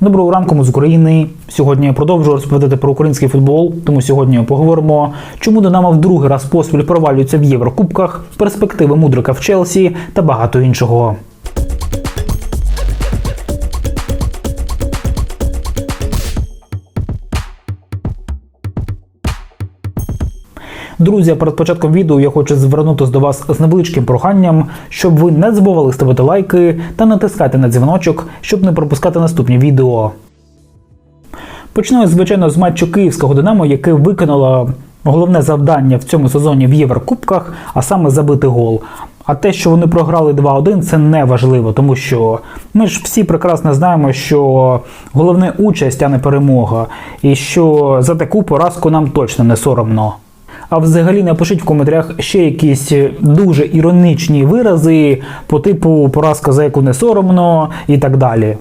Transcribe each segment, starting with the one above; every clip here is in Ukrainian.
Доброго ранку ми з України. Сьогодні я продовжую розповідати про український футбол. Тому сьогодні поговоримо, чому Динамо в другий раз поспіль провалюється в Єврокубках, перспективи мудрика в Челсі та багато іншого. Друзі, перед початком відео я хочу звернутися до вас з невеличким проханням, щоб ви не забували ставити лайки та натискати на дзвіночок, щоб не пропускати наступні відео. Почну, я, звичайно, з матчу київського Динамо, яке виконало головне завдання в цьому сезоні в Єврокубках, а саме забити гол. А те, що вони програли 2-1, це не важливо, тому що ми ж всі прекрасно знаємо, що головне участь, а не перемога, і що за таку поразку нам точно не соромно. А взагалі напишіть в коментарях ще якісь дуже іронічні вирази по типу поразка за яку не соромно і так далі.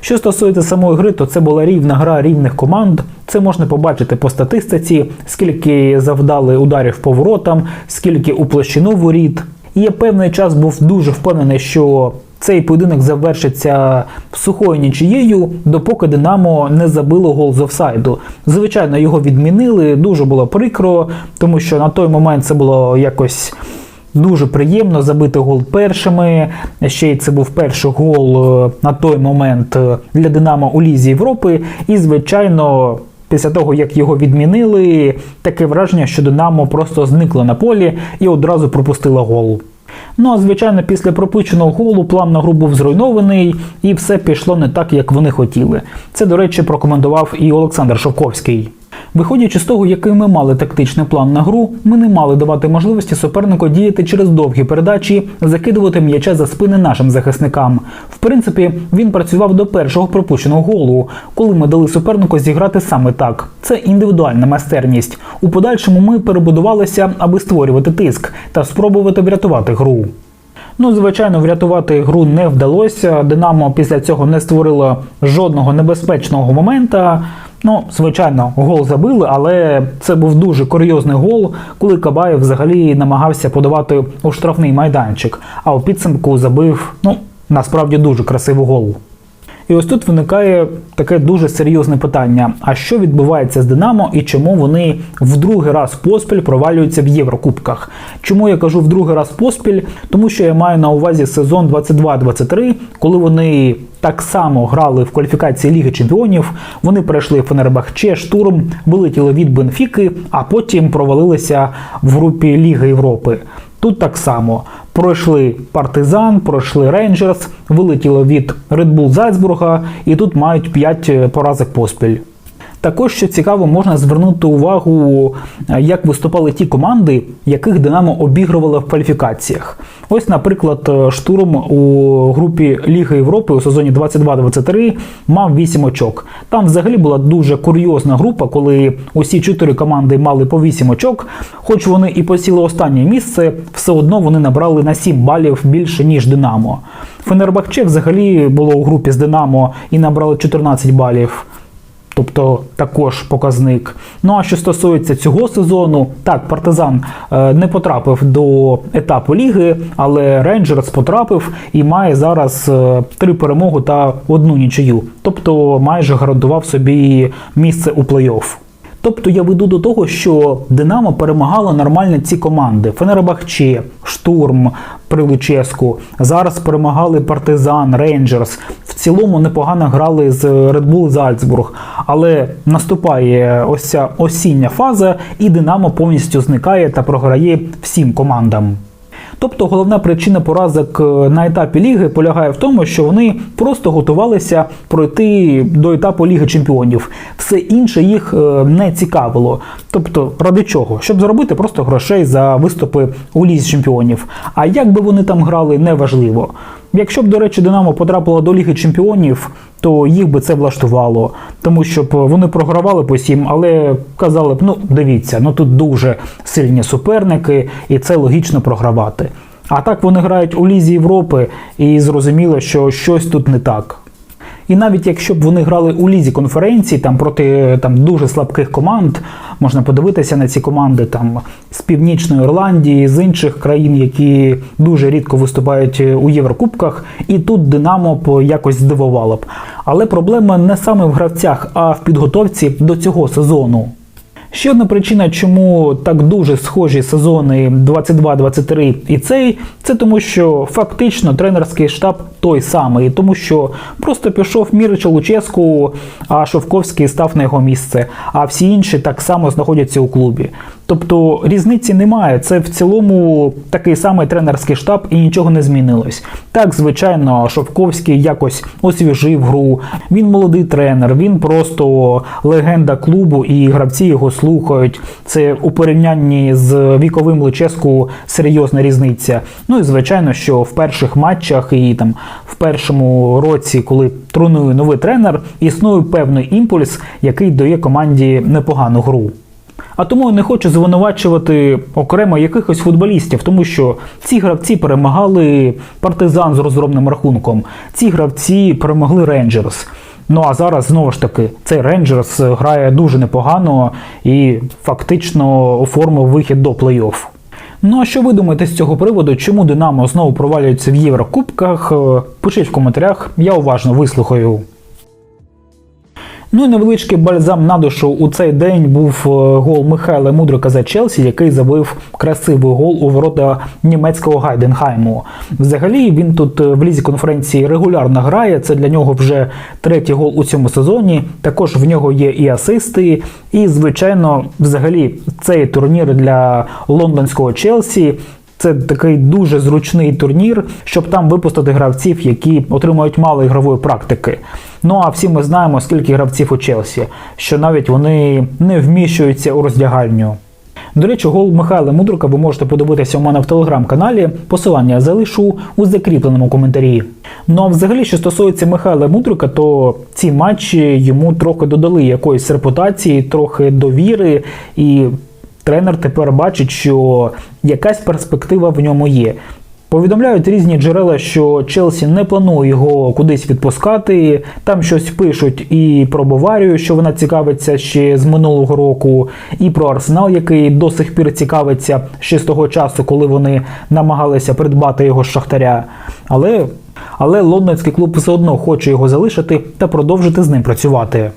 Що стосується самої гри, то це була рівна гра рівних команд. Це можна побачити по статистиці, скільки завдали ударів по воротам, скільки у площину воріт. І я певний час був дуже впевнений, що цей поєдинок завершиться сухою нічиєю, допоки Динамо не забило гол з офсайду. Звичайно, його відмінили. Дуже було прикро, тому що на той момент це було якось. Дуже приємно забити гол першими. Ще й це був перший гол е, на той момент е, для Динамо у Лізі Європи. І, звичайно, після того, як його відмінили, таке враження, що Динамо просто зникло на полі і одразу пропустило гол. Ну а звичайно, після пропущеного голу план на гру був зруйнований, і все пішло не так, як вони хотіли. Це, до речі, прокоментував і Олександр Шовковський. Виходячи з того, який ми мали тактичний план на гру, ми не мали давати можливості супернику діяти через довгі передачі, закидувати м'яча за спини нашим захисникам. В принципі, він працював до першого пропущеного голу, коли ми дали супернику зіграти саме так. Це індивідуальна майстерність. У подальшому ми перебудувалися, аби створювати тиск та спробувати врятувати гру. Ну, звичайно, врятувати гру не вдалося. Динамо після цього не створило жодного небезпечного момента. Ну, звичайно, гол забили, але це був дуже курйозний гол, коли Кабаєв взагалі намагався подавати у штрафний майданчик, а у підсумку забив ну, насправді дуже красивий гол. І ось тут виникає таке дуже серйозне питання: а що відбувається з Динамо і чому вони в другий раз поспіль провалюються в Єврокубках? Чому я кажу в другий раз поспіль? Тому що я маю на увазі сезон 22-23, коли вони так само грали в кваліфікації Ліги Чемпіонів. Вони перейшли Фенербахче, штурм, вилетіли від Бенфіки, а потім провалилися в групі Ліги Європи. Тут так само пройшли партизан, пройшли Рейнджерс, вилетіло від Red Bull Зальцбурга, і тут мають 5 поразок поспіль. Також що цікаво, можна звернути увагу, як виступали ті команди, яких Динамо обігрувало в кваліфікаціях. Ось, наприклад, штурм у групі Ліги Європи у сезоні 22-23 мав 8 очок. Там взагалі була дуже курйозна група, коли усі чотири команди мали по 8 очок. Хоч вони і посіли останнє місце, все одно вони набрали на 7 балів більше, ніж Динамо. Фенербахче взагалі було у групі з Динамо і набрали 14 балів. Тобто також показник. Ну а що стосується цього сезону, так, партизан е, не потрапив до етапу ліги, але Рейнджерс потрапив і має зараз е, три перемоги та одну нічию. Тобто майже гарантував собі місце у плей-офф. Тобто я веду до того, що Динамо перемагало нормально ці команди: Фенербахче, Штурм при Луческу. Зараз перемагали Партизан, Рейнджерс. Цілому непогано грали з Red Bull Зальцбург. Але наступає ось ця осіння фаза, і Динамо повністю зникає та програє всім командам. Тобто головна причина поразок е, на етапі ліги полягає в тому, що вони просто готувалися пройти до етапу Ліги Чемпіонів. Все інше їх е, не цікавило. Тобто, ради чого? Щоб заробити просто грошей за виступи у Лізі Чемпіонів. А як би вони там грали, неважливо. Якщо б, до речі, Динамо потрапило до Ліги Чемпіонів, то їх би це влаштувало, тому що б вони програвали по сім, але казали б, ну дивіться, ну тут дуже сильні суперники, і це логічно програвати. А так вони грають у Лізі Європи, і зрозуміло, що щось тут не так. І навіть якщо б вони грали у лізі конференції там проти там дуже слабких команд, можна подивитися на ці команди там з Північної Ірландії, з інших країн, які дуже рідко виступають у Єврокубках, і тут Динамо якось здивувало б. Але проблема не саме в гравцях, а в підготовці до цього сезону. Ще одна причина, чому так дуже схожі сезони 22-23 і цей, це тому, що фактично тренерський штаб той самий, тому що просто пішов Мірич Луческу, а Шовковський став на його місце, а всі інші так само знаходяться у клубі. Тобто різниці немає. Це в цілому такий самий тренерський штаб і нічого не змінилось. Так, звичайно, Шовковський якось освіжив гру. Він молодий тренер, він просто легенда клубу, і гравці його слухають. Це у порівнянні з віковим Луческу серйозна різниця. Ну і звичайно, що в перших матчах і там в першому році, коли тренує новий тренер, існує певний імпульс, який дає команді непогану гру. А тому я не хочу звинувачувати окремо якихось футболістів, тому що ці гравці перемагали партизан з розробним рахунком. Ці гравці перемогли Рейнджерс. Ну а зараз знову ж таки цей Рейнджерс грає дуже непогано і фактично оформив вихід до плей-офф. Ну а що ви думаєте з цього приводу? Чому Динамо знову провалюється в Єврокубках? Е, Пишіть в коментарях, я уважно вислухаю. Ну і невеличкий бальзам на душу у цей день був е, гол Михайла Мудрика за Челсі, який забив красивий гол у ворота німецького Гайденхайму. Взагалі він тут е, в лізі конференції регулярно грає. Це для нього вже третій гол у цьому сезоні. Також в нього є і асисти. І, звичайно, взагалі цей турнір для лондонського Челсі. Це такий дуже зручний турнір, щоб там випустити гравців, які отримують мало ігрової практики. Ну а всі ми знаємо, скільки гравців у Челсі, що навіть вони не вміщуються у роздягальню. До речі, гол Михайла Мудрука ви можете подивитися у мене в телеграм-каналі. Посилання залишу у закріпленому коментарі. Ну а взагалі, що стосується Михайла Мудрука, то ці матчі йому трохи додали якоїсь репутації, трохи довіри і. Тренер тепер бачить, що якась перспектива в ньому є. Повідомляють різні джерела, що Челсі не планує його кудись відпускати. Там щось пишуть і про Баварію, що вона цікавиться ще з минулого року, і про Арсенал, який до сих пір цікавиться ще з того часу, коли вони намагалися придбати його з Шахтаря. Але, але лондонський клуб все одно хоче його залишити та продовжити з ним працювати.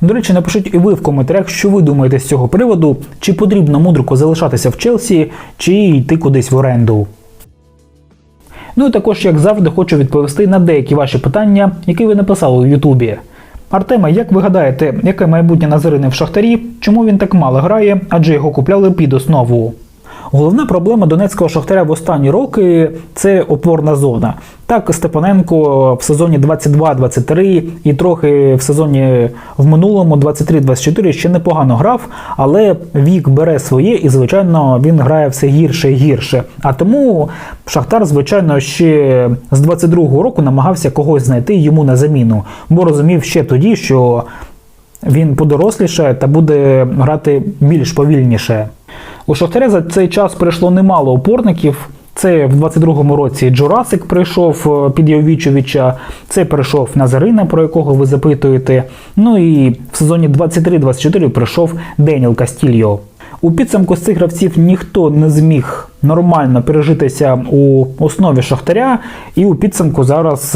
До речі, напишіть і ви в коментарях, що ви думаєте з цього приводу, чи потрібно мудрику залишатися в Челсі, чи йти кудись в оренду. Ну і також, як завжди, хочу відповісти на деякі ваші питання, які ви написали у Ютубі. Артема, як ви гадаєте, яке майбутнє Назарини в Шахтарі? Чому він так мало грає, адже його купляли під основу? Головна проблема донецького шахтаря в останні роки це опорна зона. Так, Степаненко в сезоні 22-23 і трохи в сезоні в минулому 23-24 ще непогано грав, але вік бере своє і, звичайно, він грає все гірше і гірше. А тому Шахтар, звичайно, ще з 22-го року намагався когось знайти йому на заміну, бо розумів ще тоді, що він подоросліше та буде грати більш повільніше. У Шахтаря за цей час прийшло немало опорників. Це в 22-му році Джурасик прийшов під Йовічовича, це прийшов Назарина, про якого ви запитуєте. Ну і в сезоні 23-24 прийшов Деніел Кастільо. У підсумку з цих гравців ніхто не зміг нормально пережитися у основі Шахтаря, і у підсумку зараз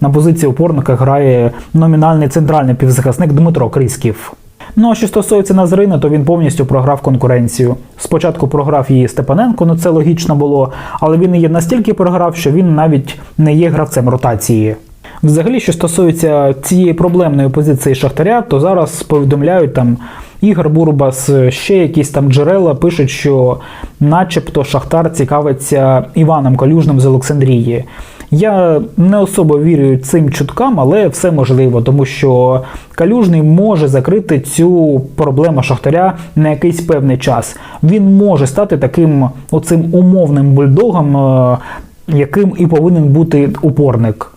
на позиції опорника грає номінальний центральний півзахисник Дмитро Крісків. Ну а що стосується Назарина, то він повністю програв конкуренцію. Спочатку програв її Степаненко, ну це логічно було, але він її настільки програв, що він навіть не є гравцем ротації. Взагалі, що стосується цієї проблемної позиції Шахтаря, то зараз повідомляють там Ігор Бурбас, ще якісь там джерела пишуть, що начебто Шахтар цікавиться Іваном Калюжним з Олександрії. Я не особо вірю цим чуткам, але все можливо, тому що калюжний може закрити цю проблему Шахтаря на якийсь певний час. Він може стати таким оцим умовним бульдогом, е, яким і повинен бути упорник.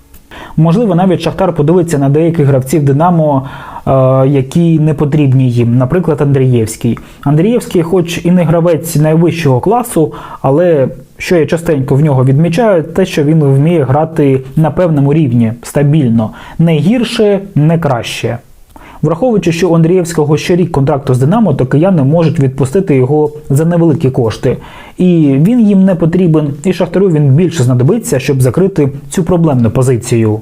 Можливо, навіть Шахтар подивиться на деяких гравців Динамо, е, які не потрібні їм, наприклад, Андрієвський. Андрієвський, хоч і не гравець найвищого класу, але Що я частенько в нього відмічаю, те, що він вміє грати на певному рівні стабільно, не гірше, не краще. Враховуючи, що у Андрієвського ще рік контракту з Динамо, то кияни можуть відпустити його за невеликі кошти. І він їм не потрібен, і Шахтарю він більше знадобиться, щоб закрити цю проблемну позицію.